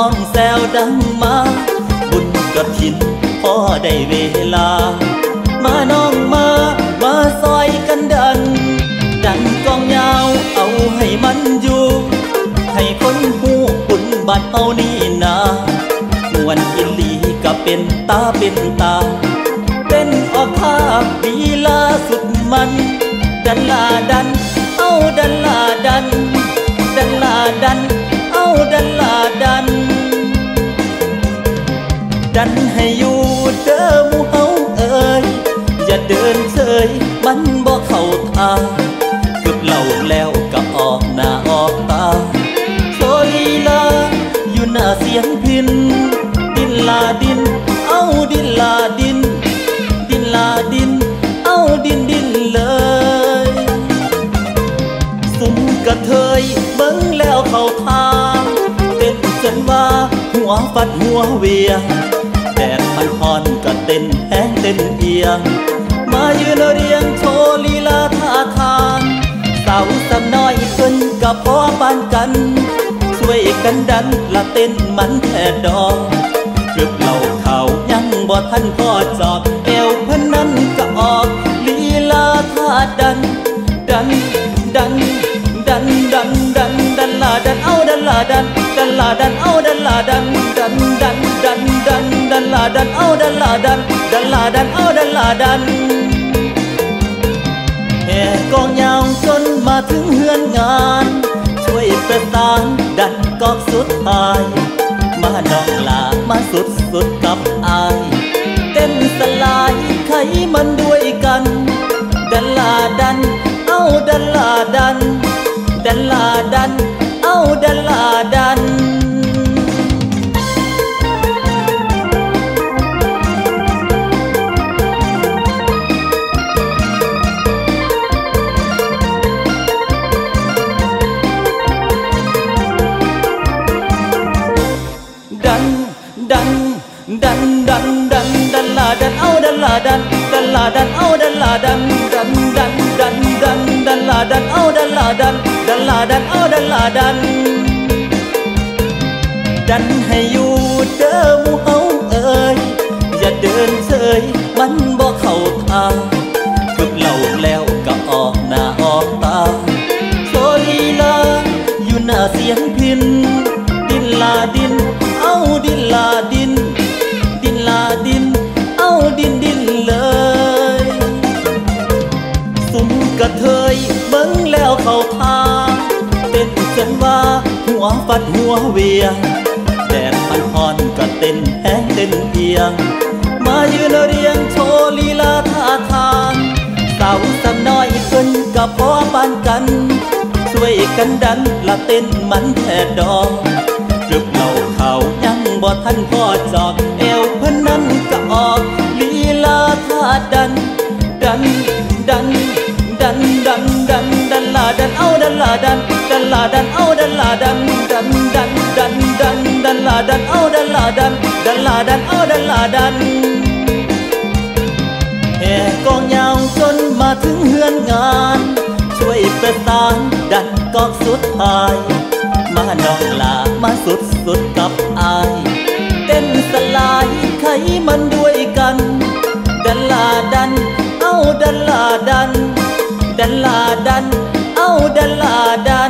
้องแซวดังมา บุญกับทินพ่อได้เวลา มาน้องมา มาซอยกันดัน ดันกองยาวเอาให้มันอยู่ ให้คนหูบุญบัดเอานี่นามวนอิลีก็เป็นตาเป็นตา เป็นออกภาพดีลาสุดมัน ดันลาดัน เอาดันลาดัน ดันให้อยู่เด้อมูเฮาเอ้ยอย่าเดินเฉยมันบ่เข้าทางกึบเหล่าแล้วก็ออกหน้าออกตาโซลีลาอยู่หน้าเสียงพิน ดินลาดิน เอาดินลาดิน ดินลาดิน เอาดินดินเลยสุมกระเทยเบิ้งแล้วเข้าทางเต้นจนว่าหัวฟัดหัวเวียง มันฮอนก็เต้นแห้งเต้นเอียง มายืนเรียงโชว์ลีลาท่าทางสาวสำน้อยขึ้นกับพ่อปานกัน ช่วยกันดันละเต้นมันแท่ดอกกึบเหล่าเขายังบ่ทันพอจอบเอวพนนั้นก็ออกลีลาท่าดัน ดันดันดันดันดันดันลาดันเอาดันลาดัน ดันลาดันเอาดันลาดันดันดันดันดันดันลาดันเอาดันลาดันดันลาดันเอาดันลาดันแห่กองยาวจนมาถึงเฮือนงาน ช่วยประสานดันกอกสุดท้ายมาน้องลามาสุดสุดกับอายเต้นสลายไขมันด้วยกัน ดันลาดัน เอาดันลาดัน ดันลาดัน เอาดันลา ดันดันลาดันเอาดันลาดันดันดันดันดันดันลาดันเอาดันลาดันดันลาดันเอาดันลาดัน ดันให้อยู่เด้อหมูเฮาเอ้ยอย่าเดินเฉยมันบ่เข้าทางกึบเหล่าแล้วก็ออกหน้าออกตาโซลีลาอยู่หน้าเสียงพิน เต้นว่า หัวฟัดหัวเวียง แดดมันฮอนก็เต้นแห้งเต้นเอียง มายืนเรียงโชว์ลีลาท่าทางสาวสำน้อยขึ้นกับพ่อปานกัน ช่วยกันดันละเต้นมันแท่ดอกกรึบเหล่าเขายังบ่ทันพอจอกเอวพนนั้นก็ออกลีลาท่าดัน ดันดันดันดันดันดันลาดันเอาดันลาดัน ลาดันเอาดันลาดันดันดันดันดันดันลาดันเอาดันลาดันดันลาดันเอาดันลาดันแห่กองยาวจนมาถึงเฮือนงาน ช่วยประสานดันกอกสุดท้าย มาน้องลามาสุดสุดกับอายเต้นสลายไขมันด้วยกัน ดันลาดัน เอาดันลาดัน ดันลาดัน เอาดันลาดัน